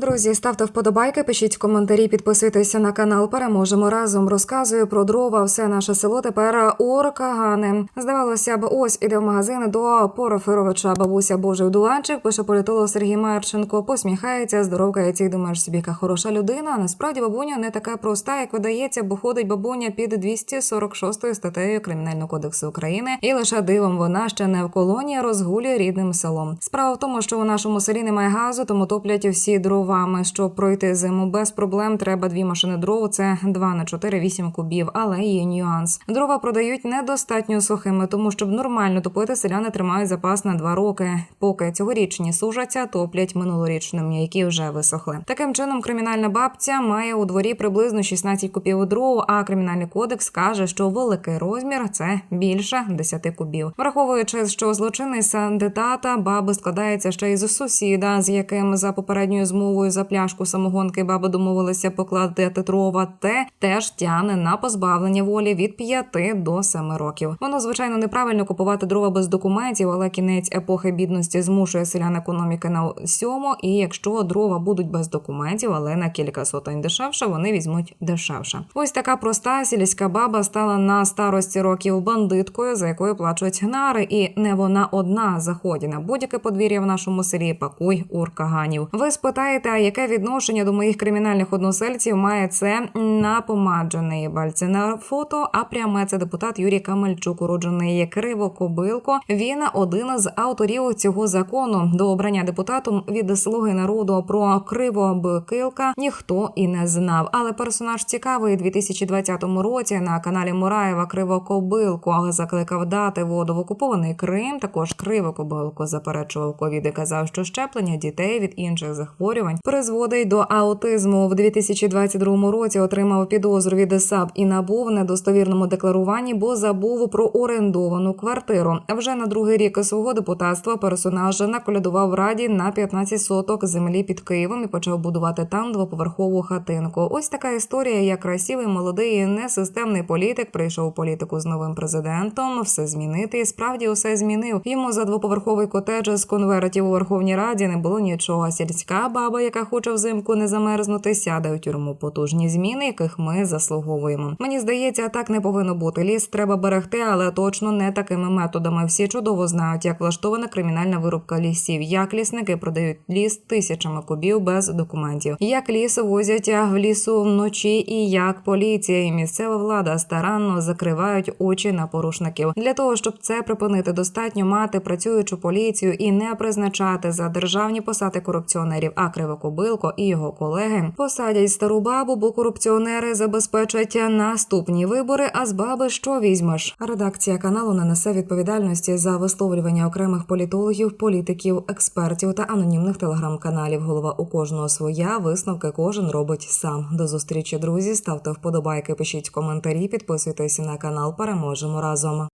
Друзі, ставте вподобайки, пишіть коментарі, підписуйтеся на канал. Переможемо разом. Розказую про дрова. Все наше село тепер уркагани. Здавалося б, ось іде в магазин до Порофировича. Бабуся Божий Вдуванчик, пише політолог Сергій Марченко. Посміхається, здоровкається і думаєш собі, яка хороша людина. Насправді бабуня не така проста, як видається, бо ходить бабуня під 246 статтею Кримінального кодексу України, і лише дивом вона ще не в колонії розгулює рідним селом. Справа в тому, що у нашому селі немає газу, тому топлять всі дровами. Щоб пройти зиму без проблем, треба дві машини дров. Це 2 на 4 8 кубів. Але є нюанс. Дрова продають недостатньо сухими, тому щоб нормально топити, селяни тримають запас на два роки. Поки цьогорічні сужаться, топлять минулорічними, які вже висохли. Таким чином, кримінальна бабця має у дворі приблизно 16 кубів дров. А кримінальний кодекс каже, що великий розмір це більше 10 кубів. Враховуючи, що злочинний кандидата баби складається ще із сусіда, з яким за попередньою змовою за пляшку самогонки баби домовилися покладати дрова, те теж тяне на позбавлення волі від 5 до 7 років. Воно звичайно неправильно купувати дрова без документів, але кінець епохи бідності змушує селян економіки на всьому. І якщо дрова будуть без документів, але на кілька сотень дешевше, вони візьмуть дешевше. Ось така проста сільська баба стала на старості років бандиткою, за якою плачуть гнари, і не вона одна заході на будь-яке подвір'я в нашому селі. Пакуй уркаганів. Ви спитаєте, а яке відношення до моїх кримінальних односельців має це напомаджений бальце на фото? А пряме це депутат Юрій Камельчук, уроджений Криво Кобилко. Він один з авторів цього закону. До обрання депутатом від слуги народу про Криво Бикилка ніхто і не знав. Але персонаж цікавий. У 2020 році на каналі Мураєва Криво Кобилко закликав дати воду в окупований Крим. Також Криво Кобилко заперечував ковід і казав, що щеплення дітей від інших захворювань призводить до аутизму. В 2022 році отримав підозру від САП і набув в недостовірному декларуванні, бо забув про орендовану квартиру. Вже на другий рік свого депутатства персонаж наколядував в раді на 15 соток землі під Києвом і почав будувати там двоповерхову хатинку. Ось така історія, як красивий, молодий, несистемний політик прийшов у політику з новим президентом. Все змінити і справді усе змінив. Йому за двоповерховий котедж з конвертів у Верховній Раді не було нічого. Сільська баба, яка хоче взимку не замерзнути, сяде у тюрму. Потужні зміни, яких ми заслуговуємо. Мені здається, так не повинно бути. Ліс треба берегти, але точно не такими методами. Всі чудово знають, як влаштована кримінальна вирубка лісів, як лісники продають ліс тисячами кубів без документів, як ліс возять в лісу вночі, і як поліція і місцева влада старанно закривають очі на порушників. Для того щоб це припинити, достатньо мати працюючу поліцію і не призначати за державні посади корупціонерів. А Кривокобилко і його колеги посадять стару бабу, бо корупціонери забезпечать наступні вибори. А з баби що візьмеш? Редакція каналу не несе відповідальності за висловлювання окремих політологів, політиків, експертів та анонімних телеграм-каналів. Голова у кожного своя висновки кожен робить сам. До зустрічі, друзі. Ставте вподобайки, пишіть коментарі, підписуйтесь на канал. Переможемо разом.